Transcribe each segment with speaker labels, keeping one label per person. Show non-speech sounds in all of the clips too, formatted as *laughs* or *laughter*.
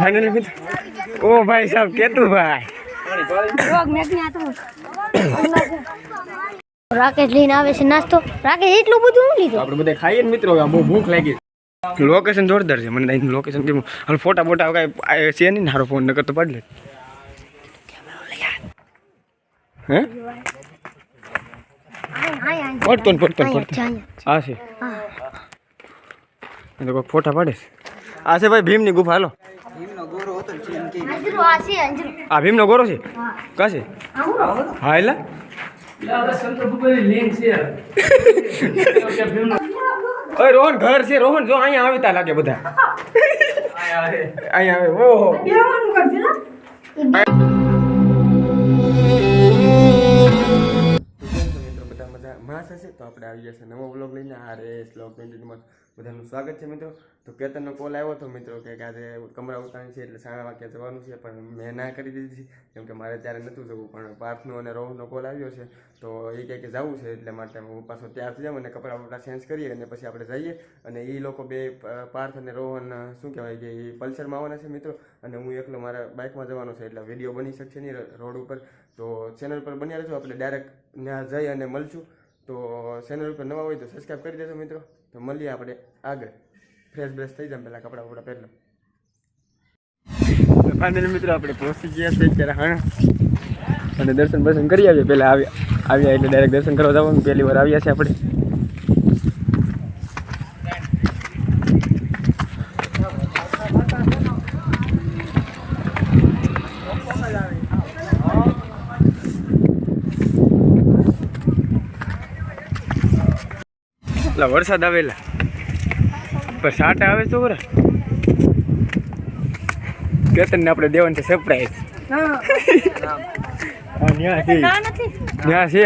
Speaker 1: Finally મિત્ર ઓ ભાઈ સાહેબ કેતું ભાઈ
Speaker 2: રાકેશ લઈને આવે છે નાસ્તો. રાકેશ એટલું બધું હું લીધું?
Speaker 1: આપણે બધા ખાઈએ ને મિત્રો બહુ ભૂખ લાગી. લોકેશન જોરદાર છે. મને અહીં લોકેશન કેવું હાલ ફોટા બોટા કાંઈ છે નહીં ને સારો ફોન નકર તો પાડી લે. હે? પડતો ને પડતો પડતો આ છે. એ ફોટા પાડે આ છે ભાઈ ભીમની ગુફા હાલો. આ ભીમનો ગોરો છે? કા છે? હા એટલે *laughs* ઓય રોહન ઘર છે રોહન જો અહીંયા આવતા લાગે બધા. અહીંયા આવે. ઓહો. માસ હશે તો આપણે આવી જશે. નવો બ્લોગ લઈને આ રે બ્લોગ ટ્વેન્ટીમાં બધાનું સ્વાગત છે મિત્રો. તો કેતનનો કોલ આવ્યો હતો મિત્રો કે આજે કમરા ઉતાણી છે એટલે સાડા વાગ્યા જવાનું છે, પણ મેં ના કરી દીધી. કેમ કે મારે ત્યારે નહોતું જવું, પણ પાર્થનો અને રોહનો કોલ આવ્યો છે, તો એ કહે કે જવું છે એટલે માટે હું પાછો થઈ જાઉં અને કપડાં બપડા ચેન્જ કરીએ અને પછી આપણે જઈએ. અને એ લોકો બે પાર્થ અને રોહન શું કહેવાય કે એ પલ્સરમાં આવવાના છે મિત્રો. અને હું એકલો મારા બાઇકમાં જવાનો છે એટલે વીડિયો બની શકશે નહીં રોડ ઉપર. તો ચેનલ પર બન્યા રહેજો, આપણે ડાયરેક્ટ ત્યાં જઈ અને મળશું. તો ચેનલ ઉપર નવા હોય તો સબસ્ક્રાઈબ કરી દેજો મિત્રો. તો મળીએ આપણે આગળ. ફ્રેશ બ્રેશ થઈ જાય પહેલાં કપડાં બપડા પહેરલો. ફાઇનલી મિત્રો આપણે પહોંચી ગયા છે અત્યારે હા અને દર્શન બર્શન કરી આવીએ. પહેલાં આવ્યા આવ્યા એટલે ડાયરેક્ટ દર્શન કરવા જવાનું. પહેલી વાર આવ્યા છે આપણે. એટલે વરસાદ આવેલા. પણ સાટા આવે તો બરા કેતન ને આપણે દેવાનું છે. સરપ્રાઈઝ ત્યાં છે.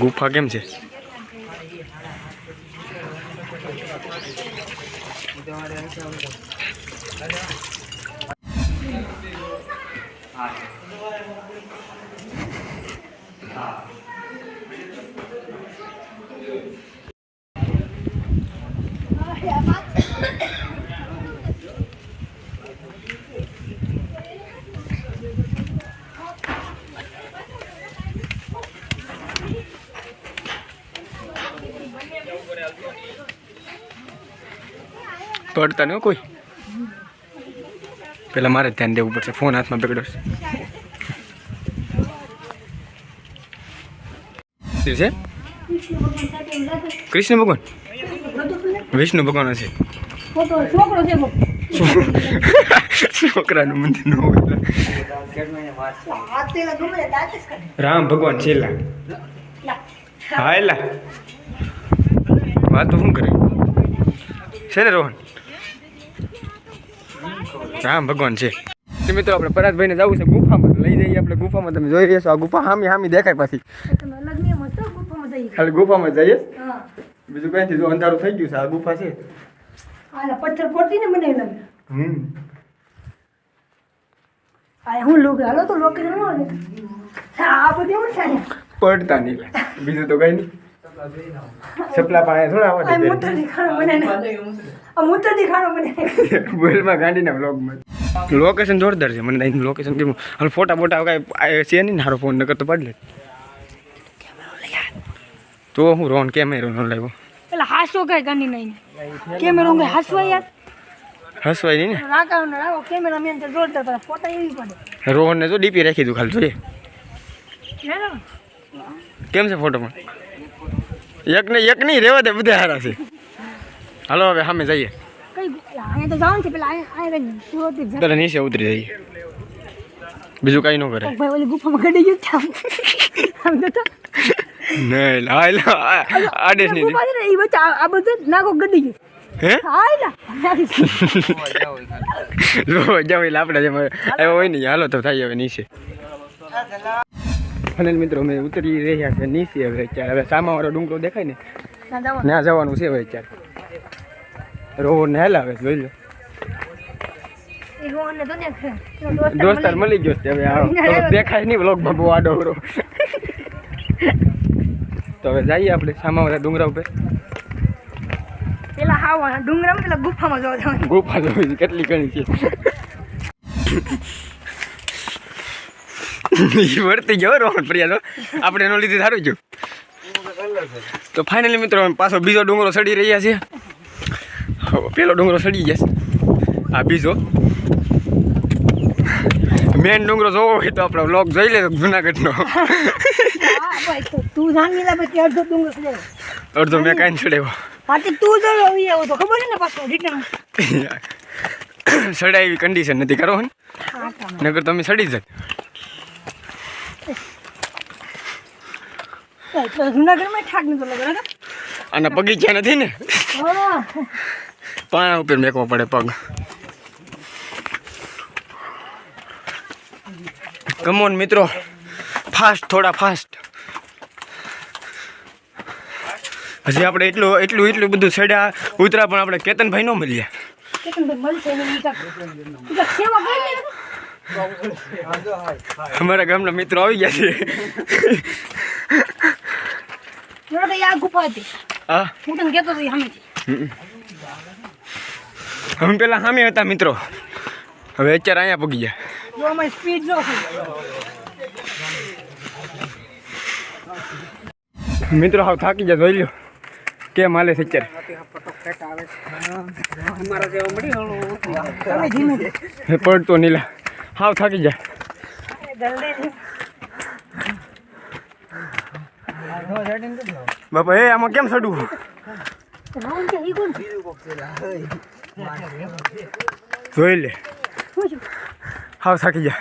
Speaker 1: ગુફા કેમ છે? 아. 아. પડતા નહીં કોઈ. પેલા મારે ધ્યાન દેવું પડશે, ફોન હાથમાં પકડ્યો છે. છે? કૃષ્ણ ભગવાન? વિષ્ણુ ભગવાન હશે. છોકરાનું મંદિર રામ ભગવાન છેલ્લા હા એલા વાત તો શું કરે? છે ને રોહન? રામ ભગવાન છે. મિત્રો આપણે પરાજભાઈને જવું છે ગુફામાં. લઈ જઈએ આપણે ગુફામાં. તમે જોઈ રહ્યા છો આ ગુફા હામી હામી દેખાય પાછી. ખાલી ગુફામાં જઈએ? બીજું કઈ નથી જો અંધારું થઈ ગયું છે આ ગુફા છે.
Speaker 3: પથ્થર ફોડતી ને મને
Speaker 1: હમ.
Speaker 3: હું લોક હાલો તો
Speaker 1: પડતા નહીં. બીજું તો કઈ નહીં. ચપલા પાણી થોડા
Speaker 3: આ
Speaker 1: આવડે
Speaker 3: મૂત્ર દેખાડો મને. આ મૂત્ર દેખાડો મને.
Speaker 1: બોલમાં ગાંધીના બ્લોગમાં લોકેશન જોરદાર છે. મને અહીં લોકેશન કેમ હાલ ફોટા બોટા કાંઈ છે નહીં હારો ફોન નકર તો પાડી લે. તો હું રોન કેમેરો ન લાવ્યો.
Speaker 3: પેલા હાસો કઈ ગાંડી નહીં કેમેરો કે હાસવા યાર.
Speaker 1: હસવાય નહીં
Speaker 3: ને? રાકો કેમેરા મેન તો જોરદાર તારા ફોટા એવી પડે.
Speaker 1: ને રોહનને તો ડીપી રાખી દઉં ખાલી જોઈએ. કેમ છે ફોટોમાં એક ને એક નહીં રહેવા દે બધા સારા છે. હાલો હવે સામે જઈએ.
Speaker 3: કઈ અહીંયા તો જવાનું છે પેલા અહીંયા અહીંયા સુરત જ
Speaker 1: પેલા નીચે ઉતરી જઈએ. બીજું કાંઈ ન કરે. નહીં આદેશ નહીં
Speaker 3: આ બધું નાકો ગડી ગયું.
Speaker 1: જાવ એટલે આપણે જેમ આવ્યો હોય ને હાલો તો થાય હવે નીચે. ફાઇનલ મિત્રો અમે ઉતરી રહ્યા છે નીચે હવે અત્યારે. હવે સામાવાળો ડુંગરો દેખાય ને?
Speaker 3: ત્યાં જવાનું.
Speaker 1: છે હવે અત્યારે. રોડ ને હેલાવે જોઈ લો.
Speaker 3: દોસ્તાર મળી
Speaker 1: ગયો છે હવે *laughs* દેખાય નહીં બ્લોક બહુ આડો અવળો. તો હવે જઈએ આપણે સામાવાળા ડુંગરા ઉપર.
Speaker 3: પેલા હાવ ડુંગરામાં પેલા ગુફામાં જોવા જવાનું.
Speaker 1: ગુફા જોવી કેટલી ઘણી છે. *laughs* વર્તી ગયો રોહન પ્રિયા આપણે એનો લીધે સારું જો તો ફાઇનલી મિત્રો પાછો બીજો ડુંગરો સડી રહ્યા છે. પેલો ડુંગરો સડી જશે. આ બીજો. મેન ડુંગરો જોવો હોય તો આપણે બ્લોક જોઈ લે જુનાગઢનો.
Speaker 3: હા ભાઈ તો તું જાણી લે પછી અડધો ડુંગર છે
Speaker 1: અડધો મેં કાંઈ ચડાવ્યો
Speaker 3: પાછી તું જો આવી તો ખબર ને પાછો રિટર્ન *coughs*
Speaker 1: સડાય એવી કન્ડિશન નથી કરો ને? નગર તમે સડી જ
Speaker 3: તો જુનાગઢમાં ઠાક નતો લગે ને
Speaker 1: અને બગીચા નથી ને? પાણા ઉપર મેકવો પડે પગ. કમોન મિત્રો. ફાસ્ટ થોડા ફાસ્ટ હજી આપણે એટલું એટલું એટલું બધું છેડ્યા ઉતરા પણ આપણે કેતનભાઈ નો મળીએ.
Speaker 3: કેતનભાઈ મળશે લે
Speaker 1: અમારા ગામના મિત્રો આવી ગયા છે. અમે પેલા સામે હતા મિત્રો. હવે અત્યારે અહીંયા પગી ગયા.
Speaker 3: સ્પીડ જો
Speaker 1: મિત્રો હાવ થાકી જાય જોઈ લ્યો. કેમ હાલે છે અત્યારે?
Speaker 3: તમે ધીમે
Speaker 1: હે પડતો નીલા. હાવ થાકી જાય બાપા, એ આમાં કેમ
Speaker 3: છે?
Speaker 1: જોઈ લે. હાવ, થાકી જાય.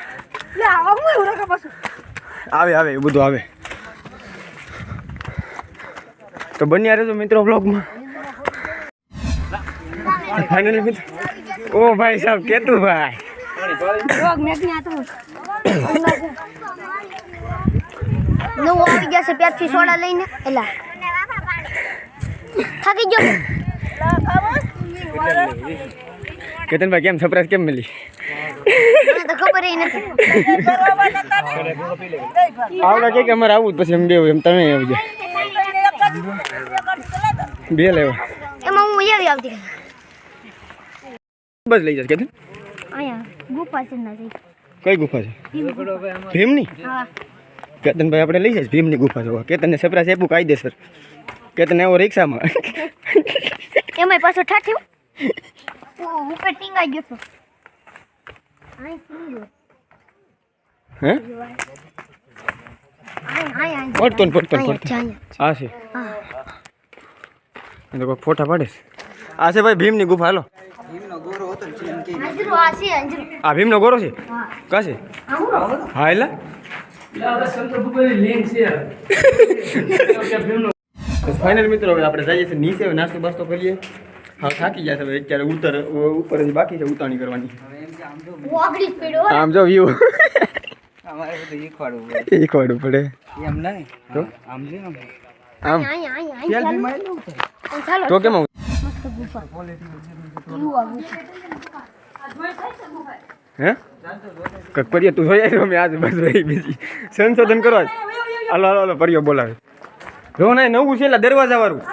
Speaker 3: આવે
Speaker 1: આવે એવું બધું આવે. તો બન્યા રહેજો મિત્રો બ્લોગમાં ફાઇનલી મિત્રો. ઓ ભાઈ સાહેબ, કેતું ભાઈ?
Speaker 2: નવું આવી ગયા છે પેપ્સી સોડા લઈને. એલા. થાકી ગયો
Speaker 1: કેતનભાઈ કેમ સરપ્રાઈઝ કેમ મળી?
Speaker 2: તો ખબર નથી.
Speaker 1: આવડા કે અમારે આવું જ પછી એમ બે એમ તમે આવજો બે લેવા.
Speaker 2: એમાં હું આવતી.
Speaker 1: બસ લઈ જશે કેતન.
Speaker 2: અહીંયા. ગુફા છે ના
Speaker 1: કઈ ગુફા છે? ભીમની? કેતનભાઈ આપણે લઈ જઈશ ભીમની ગુફા જોવા. કેતનને સરપ્રાઈઝ આપવું કાયદેસર. કેતન એવો રિક્ષામાં.
Speaker 2: એમાં પાછો ઠાઠ્યું ઉપર ટીંગાઈ ગયો.
Speaker 1: હે. પડતો ને પડતો પડતો આ છે. ફોટા પાડે છે? આ છે ભાઈ ભીમની ગુફા હાલો.
Speaker 2: અંજરું આ છે અંજરું
Speaker 1: આ ભીમનો ગોરો છે?
Speaker 2: હા.
Speaker 1: કા છે? હા એટલે ફાઇનલ મિત્રો હવે આપણે જઈએ છીએ નીચે હવે નાસ્તો બાસ્તો કરીએ. હા થાકી ગયા છે હવે અત્યારે ઉતર ઉપર જ બાકી છે ઉતાણી કરવાની. આમ જો વ્યૂ
Speaker 4: અમારે બધું શીખવાડવું પડે. *laughs*
Speaker 1: શીખવાડવું પડે.
Speaker 4: એમ નહીં.
Speaker 1: તો?
Speaker 4: આમ જો ને.
Speaker 1: આમ.
Speaker 2: આય, આય, ચાલો.
Speaker 1: તો કેમ આવું?
Speaker 2: મસ્ત ગુફા.
Speaker 1: હે? તું જોઈ આવ્યો? મેં આજ બસ ભાઈ બીજી. સંશોધન કરવા હાલો હાલો હાલો પરિયો બોલાવે. રોહન અહીં નવું છે એટલે દરવાજા વાળું.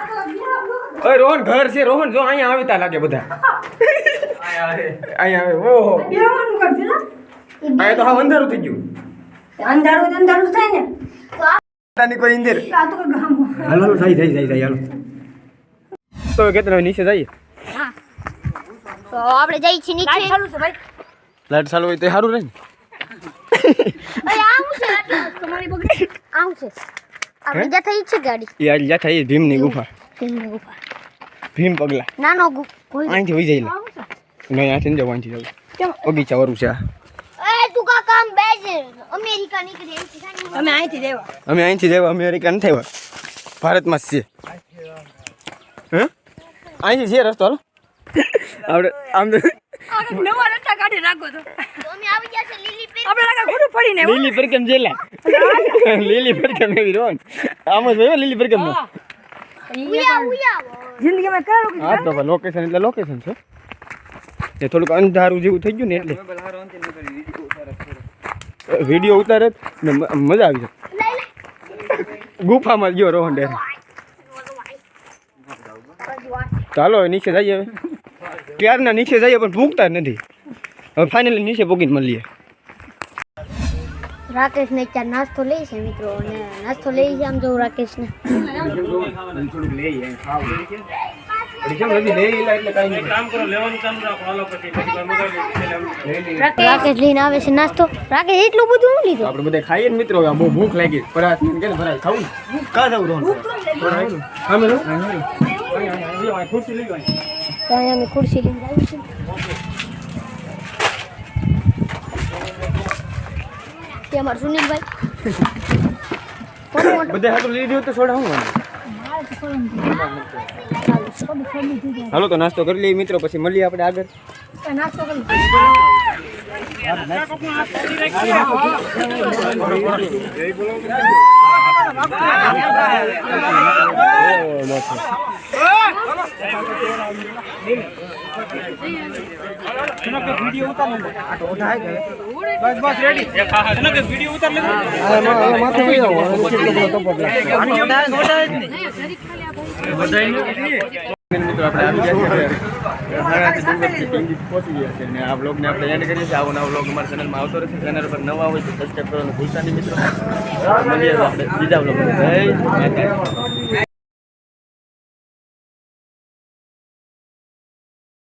Speaker 1: ઓય રોહન ઘર છે. રોહન જો અહીંયા આવતા લાગે બધા. અહીંયા આવે. ઓહો. અહીંયા તો હા અંધારું થઈ ગયું.
Speaker 3: અંધારું અંધારું થાય ને.
Speaker 1: કોઈ હાલો હાલો હાલો. તો કેટલા નીચે જઈએ?
Speaker 2: તો આપણે જઈ છીએ નીચે.
Speaker 3: ચાલુ છે ભાઈ.
Speaker 1: લાઈટ ચાલુ હોય તો સારું રહે ને.
Speaker 2: અરે આમ છે. તમારી બગડી. આમ છે. આપણે જતા થઈ છે ગાડી.
Speaker 1: યાર જ્યાં થઈ ભીમની ગુફા.
Speaker 2: ભીમની ગુફા.
Speaker 1: ભીમ પગલા.
Speaker 2: નાનો ગુ કોઈ
Speaker 1: અહીંથી હોઈ જાય નહીં અહીંથી જવું અહીંથી જવું. બગીચા વાળું છે આ.
Speaker 2: એ તું કા કામ બેજ અમેરિકા નીકળી
Speaker 3: અમે અહીંથી દેવા
Speaker 1: અમે અહીંથી જવા અમેરિકા નથી આવ્યા. ભારતમાં જ છે હે? અહીંથી છે રસ્તો હાલો. આપણે આમ તો
Speaker 3: નવા રસ્તા કાઢી રાખો તો
Speaker 2: આવી ગયા છે લીલી પર
Speaker 3: આપણે લાગા ગુરુ પડીને.
Speaker 1: લીલી પરકમ જેલા. લીલી પરકમ એવી રોન આમ જ હોય લીલી પર કેમ
Speaker 2: ઉયા ઉયા.
Speaker 3: જિંદગીમાં લોકો
Speaker 1: હા તો લોકેશન એટલે લોકેશન છે. એ થોડુંક અંધારું જેવું થઈ ગયું ને એટલે.
Speaker 4: કરી વીડિયો ઉતારે
Speaker 1: ને મજા આવી જાય. ગુફામાં ગયો રોહન ડેર. ચાલો નીચે જઈએ હવે. ક્યારના નીચે જઈએ પણ ભૂખતા જ નથી હવે ફાઇનલી નીચે પૂગીને મળીએ
Speaker 2: રાકેશ ને ચાર નાસ્તો લઈ છે મિત્રો અને નાસ્તો લઈ છે આમ જો રાકેશ ને
Speaker 1: થોડુંક લઈએ ખાવું કેમ નથી લઈ એટલે કાંઈ નહીં
Speaker 2: રાકેશ લઈને આવે છે નાસ્તો રાકેશ એટલું બધું હું લીધું
Speaker 1: આપણે બધા ખાઈએ ને મિત્રો હવે બહુ ભૂખ લાગી પરાત કે ને ભરાય ખાવું ને? કાં જવું રોહન હા મેં ખુરશી લઈ આવી
Speaker 2: તો અહીંયા અમે ખુરશી લઈને આવી છે તે અમારા સુનિલભાઈ? *laughs*
Speaker 1: બધા હાથું લીધી તો સોડા હું હાલો તો નાસ્તો કરી લઈએ મિત્રો પછી મળીએ આપણે આગળ.
Speaker 3: નાસ્તો કરી
Speaker 1: મિત્રો આપણે છે આ બ્લોગને આપણે ચેનલમાં આવતો રહેશે ચેનલ પર નવા હોય તો સબસ્ક્રાઈબ કરવાનું ભૂલતા નહીં મિત્રો બીજા